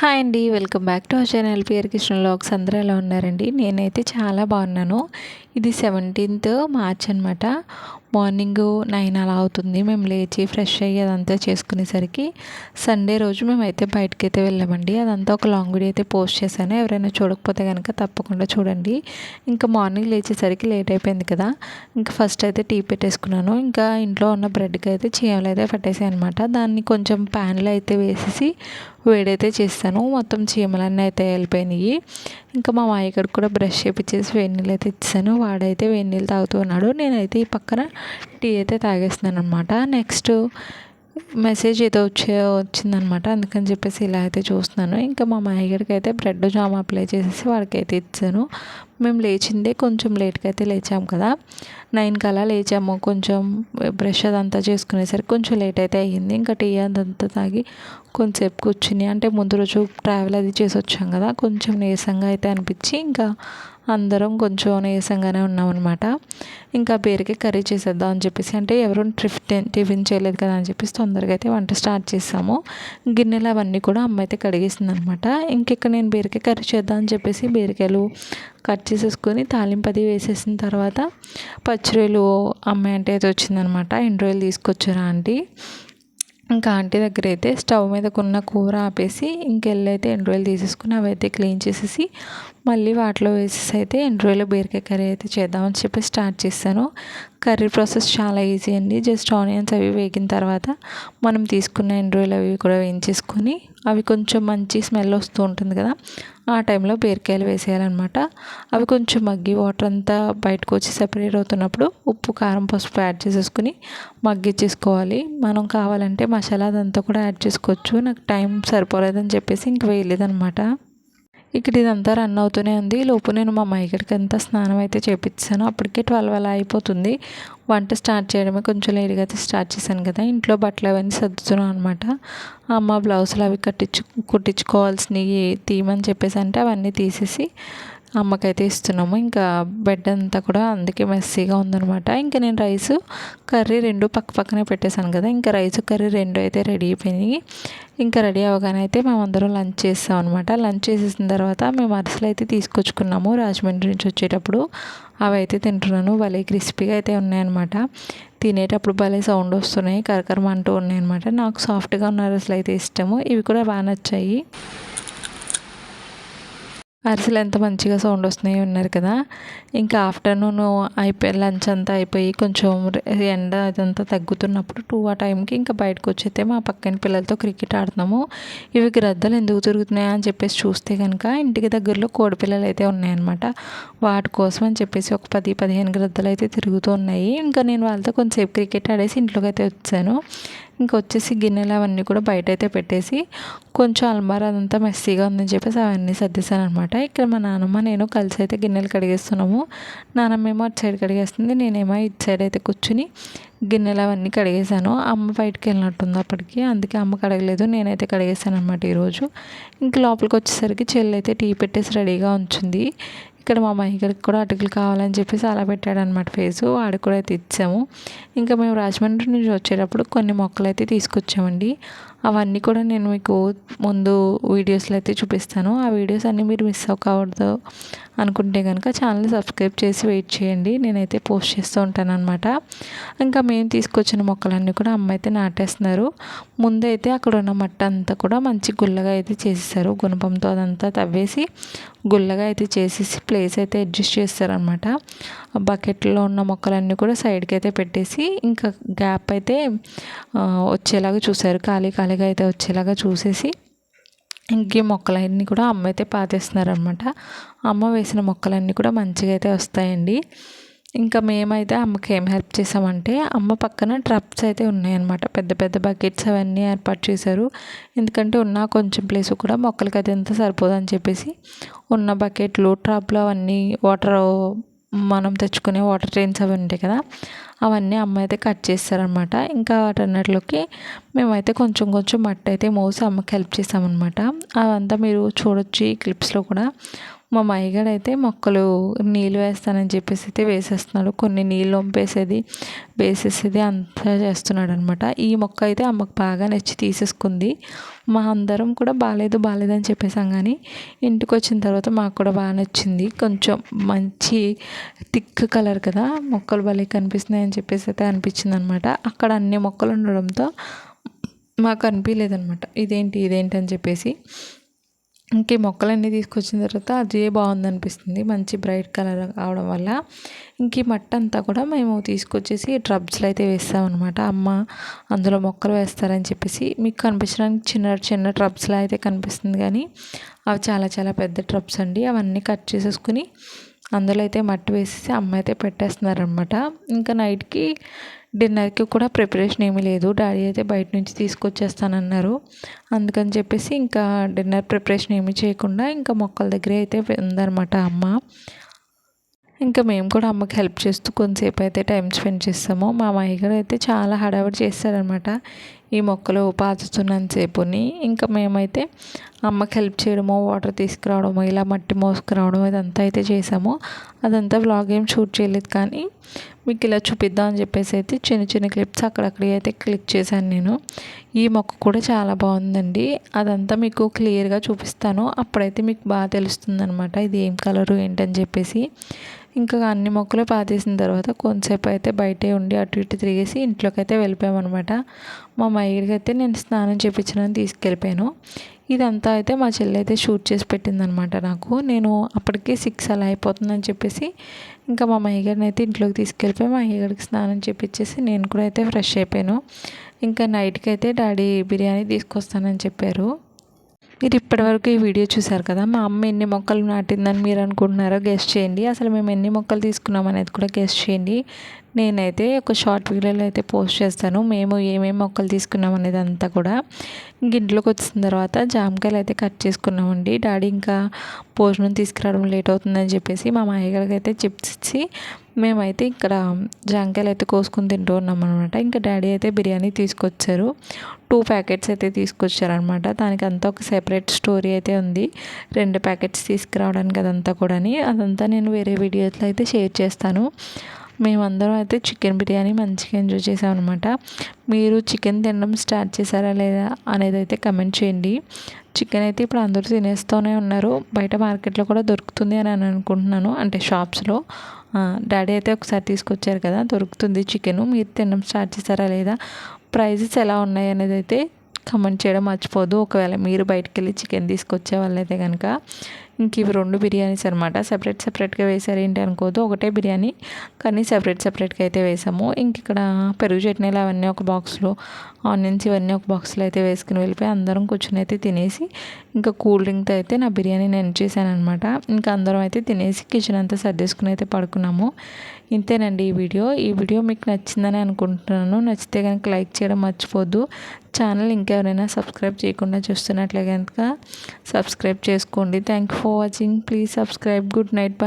Hi అండి welcome back to our channel. PR Krishna logs అందరూ ఎలా ఉన్నారండి? నేనైతే చాలా బాగున్నాను. ఇది సెవెంటీన్త్ మార్చ్ అనమాట మార్నింగ్ నైన్ అలా అవుతుంది. మేము లేచి ఫ్రెష్ అయ్యి అదంతా చేసుకునేసరికి సండే రోజు మేమైతే బయటకి అయితే వెళ్ళామండి. అదంతా ఒక లాంగ్ వీడియో అయితే పోస్ట్ చేశాను. ఎవరైనా చూడకపోతే కనుక తప్పకుండా చూడండి. ఇంకా మార్నింగ్ లేచేసరికి లేట్ అయిపోయింది కదా. ఇంకా ఫస్ట్ అయితే టీ పెట్టేసుకున్నాను. ఇంకా ఇంట్లో ఉన్న బ్రెడ్కి అయితే చీమలు అయితే పట్టేసాయి అనమాట దాన్ని కొంచెం ప్యాన్లో అయితే వేసేసి వేడైతే చేస్తాను. మొత్తం చీమలన్నీ అయితే వెళ్ళిపోయినాయి. ఇంకా మా మాయగడికి కూడా బ్రష్ చేపించేసి వేడి నీళ్ళు అయితే ఇచ్చాను వాడైతే వేడి నీళ్ళు తాగుతూ ఉన్నాడు. నేనైతే ఈ పక్కన టీ అయితే తాగేస్తున్నాను అనమాట నెక్స్ట్ మెసేజ్ ఏదో వచ్చే వచ్చిందనమాట అందుకని చెప్పేసి ఇలా అయితే చూస్తున్నాను. ఇంకా మా మాయగడికి అయితే బ్రెడ్ జామ్ అప్లై చేసేసి వాడికి అయితే ఇచ్చాను. మేము లేచిందే కొంచెం లేట్గా అయితే లేచాము కదా నైన్కి అలా లేచాము. కొంచెం బ్రష్ అదంతా చేసుకునేసరికి కొంచెం లేట్ అయితే అయ్యింది. ఇంకా టీ అదంతా తాగి కొంచెంసేపు కూర్చుని అంటే ముందు రోజు ట్రావెల్ అది చేసి వచ్చాం కదా. కొంచెం నీరసంగా అయితే అనిపించి ఇంకా అందరం కొంచెం నీరసంగానే ఉన్నామన్నమాట ఇంకా పేరుకి కర్రీ చేసేద్దాం అని చెప్పేసి అంటే ఎవరు టిఫిన్ టిఫిన్ చేయలేదు కదా అని చెప్పేసి తొందరగా అయితే వంట స్టార్ట్ చేసాము. గిన్నెలు అవన్నీ కూడా అమ్మ అయితే కడిగేసింది అనమాట ఇంకెక్కడ నేను బీరకాయ కర్రీ చేద్దాం అని చెప్పేసి బీరకాయలు కట్ చేసేసుకొని తాలింపది వేసేసిన తర్వాత పచ్చిరోలు అమ్మాయి అంటే అయితే వచ్చిందనమాట. ఎండు రొయ్యలు తీసుకొచ్చారా ఆంటీ? ఇంకా ఆంటీ దగ్గర అయితే స్టవ్ మీద కొన్న కూర ఆపేసి ఇంకెళ్ళైతే ఎండు రొయ్యలు తీసేసుకుని అవి అయితే క్లీన్ చేసేసి మళ్ళీ వాటిలో వేసేసి అయితే ఎండు రొయ్యలు బీరకాయ కర్రీ అయితే చేద్దామని చెప్పి స్టార్ట్ చేశాను. కర్రీ ప్రాసెస్ చాలా ఈజీ అండి. జస్ట్ ఆనియన్స్ అవి వేగిన తర్వాత మనం తీసుకున్న ఎండు రొయ్యలు అవి కూడా వేయించేసుకొని అవి కొంచెం మంచి స్మెల్ వస్తూ ఉంటుంది కదా ఆ టైంలో బీరకాయలు వేసేయాలన్నమాట. అవి కొంచెం మగ్గి వాటర్ అంతా బయటకు వచ్చి సెపరేట్ అవుతున్నప్పుడు ఉప్పు కారం పసుపు యాడ్ చేసేసుకుని మగ్గిచ్చేసుకోవాలి. మనం కావాలంటే మసాలా అదంతా కూడా యాడ్ చేసుకోవచ్చు. నాకు టైం సరిపోలేదని చెప్పేసి ఇంక వేయలేదనమాట ఇక్కడ ఇదంతా రన్ అవుతూనే ఉంది. లోపు నేను మా మైగడికి అంతా స్నానం అయితే చేపించాను అప్పటికే ట్వెల్వ్ అలా అయిపోతుంది. వంట స్టార్ట్ చేయడమే కొంచెం లేట్గా అయితే స్టార్ట్ చేశాను కదా. ఇంట్లో బట్టలు అవన్నీ సర్దుతున్నాను అనమాట అమ్మ బ్లౌజులు అవి కట్టించు కుట్టించుకోవాల్సినవి తీయమని చెప్పేసి అంటే అవన్నీ తీసేసి అమ్మకైతే ఇస్తున్నాము. ఇంకా బెడ్ అంతా కూడా అందుకే మెస్సీగా ఉందనమాట ఇంకా నేను రైస్ కర్రీ రెండు పక్క పక్కనే పెట్టేశాను కదా. ఇంకా రైస్ కర్రీ రెండు అయితే రెడీ అయిపోయినాయి. ఇంకా రెడీ అవ్వగానే అయితే మేమందరం లంచ్ చేస్తాం అనమాట లంచ్ చేసేసిన తర్వాత మేము అరిసెలు అయితే తీసుకొచ్చుకున్నాము రాజమండ్రి నుంచి వచ్చేటప్పుడు. అవి అయితే తింటున్నాను. భలే క్రిస్పీగా అయితే ఉన్నాయన్నమాట. తినేటప్పుడు భలే సౌండ్ వస్తున్నాయి. కరకరం అంటూ ఉన్నాయన్నమాట. నాకు సాఫ్ట్గా ఉన్న అరిసెలు అయితే ఇష్టము. ఇవి కూడా బాగా నచ్చాయి. అరిసెలు ఎంత మంచిగా సౌండ్ వస్తున్నాయి ఉన్నారు కదా. ఇంకా ఆఫ్టర్నూన్ అయిపోయి లంచ్ అంతా అయిపోయి కొంచెం ఎండ అదంతా తగ్గుతున్నప్పుడు టూ ఆ టైంకి ఇంకా బయటకు వచ్చైతే మా పక్కన పిల్లలతో క్రికెట్ ఆడుతున్నాము. ఇవి గ్రద్దలు ఎందుకు తిరుగుతున్నాయా అని చెప్పేసి చూస్తే కనుక ఇంటికి దగ్గరలో కోడి పిల్లలు అయితే ఉన్నాయన్నమాట. వాటి కోసం అని చెప్పేసి ఒక పది పదిహేను గ్రద్దలు అయితే తిరుగుతూ ఉన్నాయి. ఇంకా నేను వాళ్ళతో కొంచెంసేపు క్రికెట్ ఆడేసి ఇంట్లోకి అయితే వచ్చాను. ఇంకొచ్చేసి గిన్నెలు అవన్నీ కూడా బయట అయితే పెట్టేసి కొంచెం అల్మార అదంతా మెస్సీగా ఉందని చెప్పేసి అవన్నీ సర్దేశాను అనమాట ఇక్కడ మా నాన్నమ్మ నేను కలిసి అయితే గిన్నెలు కడిగేస్తున్నాము. నాన్నమ్మ ఏమో అటు సైడ్ కడిగేస్తుంది నేనేమో ఇటు సైడ్ అయితే కూర్చుని గిన్నెలు అవన్నీ కడిగేశాను. అమ్మ బయటకు వెళ్ళినట్టుంది అప్పటికి అందుకే అమ్మ కడగలేదు నేనైతే కడిగేశాను అనమాట ఈరోజు. ఇంక లోపలికి వచ్చేసరికి చెల్లి అయితే టీ పెట్టేసి రెడీగా ఉంచింది. ఇక్కడ మా మహిళకి కూడా అటుకులు కావాలని చెప్పేసి అలా పెట్టాడనమాట ఫేసు. వాడికి కూడా అయితే ఇచ్చాము. ఇంకా మేము రాజమండ్రి నుంచి వచ్చేటప్పుడు కొన్ని మొక్కలు అయితే తీసుకొచ్చామండి. అవన్నీ కూడా నేను మీకు ముందు వీడియోస్లో అయితే చూపిస్తాను. ఆ వీడియోస్ అన్నీ మీరు మిస్ అవ్వకూడదు అనుకుంటే కనుక ఛానల్ సబ్స్క్రైబ్ చేసి వెయిట్ చేయండి. నేనైతే పోస్ట్ చేస్తూ ఉంటాను అనమాట ఇంకా మేము తీసుకొచ్చిన మొక్కలన్నీ కూడా అమ్మ అయితే నాటేస్తున్నారు. ముందైతే అక్కడ ఉన్న మట్ట అంతా కూడా మంచి గుల్లగా అయితే చేసేసారు. గుణపంతో అదంతా తవ్వేసి గుల్లగా అయితే చేసేసి ప్లేస్ అయితే అడ్జస్ట్ చేస్తారనమాట బకెట్లో ఉన్న మొక్కలన్నీ కూడా సైడ్కి అయితే పెట్టేసి ఇంకా గ్యాప్ అయితే వచ్చేలాగా చూసారు ఖాళీ ఖాళీగా అయితే వచ్చేలాగా చూసేసి ఇంకే మొక్కలన్నీ కూడా అమ్మ అయితే పాతేస్తున్నారనమాట అమ్మ వేసిన మొక్కలన్నీ కూడా మంచిగా అయితే వస్తాయండి. ఇంకా మేమైతే అమ్మకి ఏం హెల్ప్ చేసామంటే అమ్మ పక్కన ట్రప్స్ అయితే ఉన్నాయన్నమాట. పెద్ద పెద్ద బకెట్స్ అవన్నీ ఏర్పాటు చేశారు. ఎందుకంటే ఉన్న కొంచెం ప్లేస్ కూడా మొక్కలకి అది ఎంత సరిపోదని చెప్పేసి ఉన్న బకెట్లు ట్రప్లు అవన్నీ వాటర్ మనం తెచ్చుకునే వాటర్ ట్రైన్స్ అవి ఉంటాయి కదా అవన్నీ అమ్మ అయితే కట్ చేస్తారనమాట ఇంకా వాటన్నిటిలోకి మేమైతే కొంచెం కొంచెం మట్టి అయితే మోసి అమ్మకి హెల్ప్ చేసామన్నమాట. అవంతా మీరు చూడొచ్చు ఈ క్లిప్స్లో కూడా. మా మైగడ్ అయితే మొక్కలు నీళ్ళు వేస్తానని చెప్పేసి అయితే వేసేస్తున్నాడు. కొన్ని నీళ్ళు వంపేసేది వేసేసేది అంతా చేస్తున్నాడు అనమాట ఈ మొక్క అయితే అమ్మకు బాగా నచ్చి తీసేసుకుంది. మా అందరం కూడా బాగాలేదు బాగాలేదు అని చెప్పేసాం కానీ ఇంటికి వచ్చిన తర్వాత మాకు కూడా బాగా నచ్చింది. కొంచెం మంచి థిక్ కలర్ కదా మొక్కలు భలే కనిపిస్తున్నాయి అని చెప్పేసి అయితే అనిపించింది అనమాట అక్కడ అన్ని మొక్కలు ఉండడంతో మాకు అనిపించలేదనమాట. ఇదేంటి ఇదేంటి అని చెప్పేసి ఇంక ఈ మొక్కలన్నీ తీసుకొచ్చిన తర్వాత అదే బాగుంది అనిపిస్తుంది మంచి బ్రైట్ కలర్ అవడం వల్ల. ఇంక ఈ మట్టి అంతా కూడా మేము తీసుకొచ్చేసి ట్రబ్స్లో అయితే వేస్తామన్నమాట. అమ్మ అందులో మొక్కలు వేస్తారని చెప్పేసి మీకు కనిపించడానికి చిన్న చిన్న ట్రబ్స్లో అయితే కనిపిస్తుంది కానీ అవి చాలా చాలా పెద్ద ట్రబ్స్ అండి. అవన్నీ కట్ చేసేసుకుని అందులో అయితే మట్టి వేసేసి అమ్మ అయితే పెట్టేస్తున్నారనమాట ఇంకా నైట్కి డిన్నర్కి కూడా ప్రిపరేషన్ ఏమీ లేదు. డాడీ అయితే బయట నుంచి తీసుకొచ్చేస్తానన్నారు. అందుకని చెప్పేసి ఇంకా డిన్నర్ ప్రిపరేషన్ ఏమీ చేయకుండా ఇంకా మొక్కల దగ్గరే అయితే ఉందన్నమాట అమ్మ. ఇంకా మేము కూడా అమ్మకి హెల్ప్ చేస్తూ కొంతసేపు అయితే టైం స్పెండ్ చేస్తాము. మా మామయ్య అయితే చాలా హడావిడి చేస్తారనమాట ఈ మొక్కలు పాచుతున్నంతసేపుని ఇంకా మేమైతే అమ్మకి హెల్ప్ చేయడము వాటర్ తీసుకురావడము ఇలా మట్టి మోసుకురావడం ఇదంతా అయితే చేసాము. అదంతా వ్లాగ్ ఏం షూట్ చేయలేదు కానీ మీకు ఇలా చూపిద్దాం అని చెప్పేసి అయితే చిన్న చిన్న క్లిప్స్ అక్కడక్కడ అయితే క్లిక్ చేశాను నేను. ఈ మొక్క కూడా చాలా బాగుందండి. అదంతా మీకు క్లియర్గా చూపిస్తాను. అప్పుడైతే మీకు బాగా తెలుస్తుంది అనమాట ఇది ఏం కలరు ఏంటని చెప్పేసి. ఇంకా అన్ని మొక్కలు పాతేసిన తర్వాత కొంతసేపు అయితే బయటే ఉండి అటు ఇటు తిరిగేసి ఇంట్లోకి అయితే వెళ్ళిపోయామన్నమాట. మా మైడికి అయితే నేను స్నానం చేయించడానికి తీసుకెళ్ళిపోయాను. ఇదంతా అయితే మా చెల్లి అయితే షూట్ చేసి పెట్టిందనమాట నాకు. నేను అప్పటికే సిక్స్ అలా అయిపోతుందని చెప్పేసి ఇంకా మా మహిగారిని అయితే ఇంట్లోకి తీసుకెళ్ళిపోయి మా అయ్యగారికి స్నానం చేపించేసి నేను కూడా అయితే ఫ్రెష్ అయిపోయాను. ఇంకా నైట్కి అయితే డాడీ బిర్యానీ తీసుకొస్తానని చెప్పారు. మీరు ఇప్పటివరకు ఈ వీడియో చూసారు కదా మా అమ్మ ఎన్ని మొక్కలు నాటిందని మీరు అనుకుంటున్నారో గెస్ట్ చేయండి. అసలు మేము ఎన్ని మొక్కలు తీసుకున్నాం అనేది కూడా గెస్ట్ చేయండి. నేనైతే ఒక షార్ట్ వీడియోలో అయితే పోస్ట్ చేస్తాను. మేము ఏమేమి మొక్కలు తీసుకున్నాం అనేది అంతా కూడా ఇంట్లోకి వచ్చిన తర్వాత జామకాయలు అయితే కట్ చేసుకున్నామండి. డాడీ ఇంకా భోజనం తీసుకురావడం లేట్ అవుతుందని చెప్పేసి మా మాయగారికి అయితే చిప్స్ ఇచ్చి మేమైతే ఇక్కడ జాంకాయలు అయితే కోసుకుని తింటూ ఉన్నాం అనమాట ఇంకా డాడీ అయితే బిర్యానీ తీసుకొచ్చారు. టూ ప్యాకెట్స్ అయితే తీసుకొచ్చారనమాట దానికి అంతా ఒక సెపరేట్ స్టోరీ అయితే ఉంది. రెండు ప్యాకెట్స్ తీసుకురావడానికి అదంతా కూడా అదంతా నేను వేరే వీడియోస్లో అయితే షేర్ చేస్తాను. మేమందరం అయితే చికెన్ బిర్యానీ మంచిగా ఎంజాయ్ చేసామన్నమాట. మీరు చికెన్ తినడం స్టార్ట్ చేశారా లేదా అనేది అయితే కమెంట్ చేయండి. చికెన్ అయితే ఇప్పుడు అందరూ తినేస్తూనే ఉన్నారు. బయట మార్కెట్లో కూడా దొరుకుతుంది అని అని అనుకుంటున్నాను. అంటే షాప్స్లో. డాడీ అయితే ఒకసారి తీసుకొచ్చారు కదా దొరుకుతుంది చికెను. మీరు తినడం స్టార్ట్ చేశారా లేదా? ప్రైజెస్ ఎలా ఉన్నాయి అనేది అయితే కమెంట్ చేయడం మర్చిపోదు. ఒకవేళ మీరు బయటకు వెళ్ళి చికెన్ తీసుకొచ్చే వాళ్ళైతే కనుక ఇంక ఇవి రెండు బిర్యానీస్ అనమాట సపరేట్ సపరేట్గా వేసారు ఏంటి అనుకోదు ఒకటే బిర్యానీ కానీ సపరేట్ సపరేట్గా అయితే వేసాము. ఇంక ఇక్కడ పెరుగు చట్నీలు అవన్నీ ఒక బాక్స్లో ఆనియన్స్ ఇవన్నీ ఒక బాక్స్లో అయితే వేసుకుని వెళ్ళిపోయి అందరం కూర్చొని అయితే తినేసి ఇంకా కూల్ డ్రింక్తో అయితే నా బిర్యానీ నేను చేశాను అనమాట ఇంకా అందరం అయితే తినేసి కిచెన్ అంతా సర్దేసుకుని అయితే పడుకున్నాము. ఇంతేనండి ఈ వీడియో. ఈ వీడియో మీకు నచ్చిందని అనుకుంటున్నాను. నచ్చితే కనుక లైక్ చేయడం మర్చిపోద్దు. ఛానల్ ఇంకెవరైనా సబ్స్క్రైబ్ చేయకుండా చూస్తున్నట్లే కనుక సబ్స్క్రైబ్ చేసుకోండి. Thank you for watching. Please subscribe. Good night. Bye.